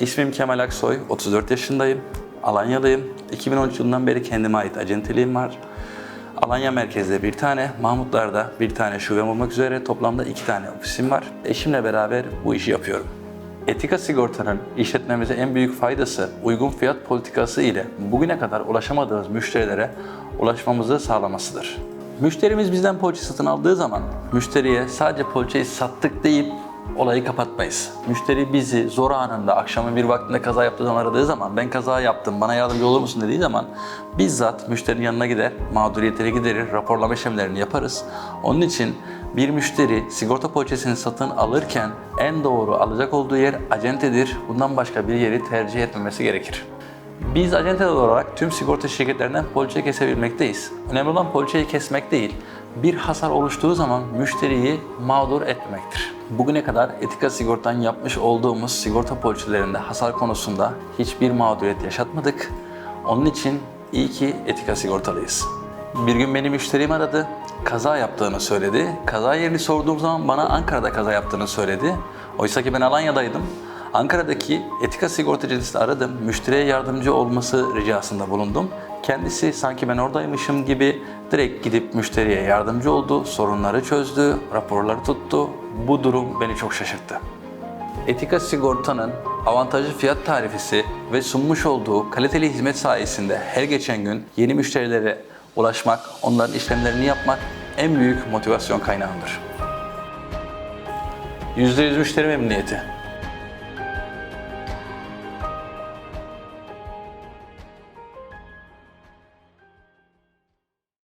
İsmim Kemal Aksoy, 34 yaşındayım. Alanyalıyım. 2013 yılından beri kendime ait acenteliğim var. Alanya merkezde bir tane, Mahmutlar'da bir tane şubem olmak üzere toplamda iki tane ofisim var. Eşimle beraber bu işi yapıyorum. Etika sigortanın işletmemize en büyük faydası uygun fiyat politikası ile bugüne kadar ulaşamadığımız müşterilere ulaşmamızı sağlamasıdır. Müşterimiz bizden poliçe satın aldığı zaman müşteriye sadece poliçeyi sattık deyip olayı kapatmayız. Müşteri bizi zor anında akşamın bir vaktinde kaza yaptığı zaman aradığı zaman ben kaza yaptım bana yardımcı olur musun dediği zaman bizzat müşterinin yanına gider, mağduriyetleri giderir, raporlama işlemlerini yaparız. Onun için bir müşteri sigorta poliçesini satın alırken en doğru alacak olduğu yer acentedir. Bundan başka bir yeri tercih etmemesi gerekir. Biz acenteler olarak tüm sigorta şirketlerinden poliçe kesebilmekteyiz. Önemli olan poliçeyi kesmek değil, bir hasar oluştuğu zaman müşteriyi mağdur etmektir. Bugüne kadar etika sigortan yapmış olduğumuz sigorta poliçelerinde hasar konusunda hiçbir mağduriyet yaşatmadık. Onun için iyi ki etika sigortalıyız. Bir gün beni müşterim aradı. Kaza yaptığını söyledi. Kaza yerini sorduğum zaman bana Ankara'da kaza yaptığını söyledi. Oysa ki ben Alanya'daydım. Ankara'daki etika sigortacısını aradım. Müşteriye yardımcı olması ricasında bulundum. Kendisi sanki ben oradaymışım gibi direkt gidip müşteriye yardımcı oldu, sorunları çözdü, raporları tuttu. Bu durum beni çok şaşırttı. Etika Sigorta'nın avantajlı fiyat tarifesi ve sunmuş olduğu kaliteli hizmet sayesinde her geçen gün yeni müşterilere ulaşmak, onların işlemlerini yapmak en büyük motivasyon kaynağımdır. %100 müşteri memnuniyeti.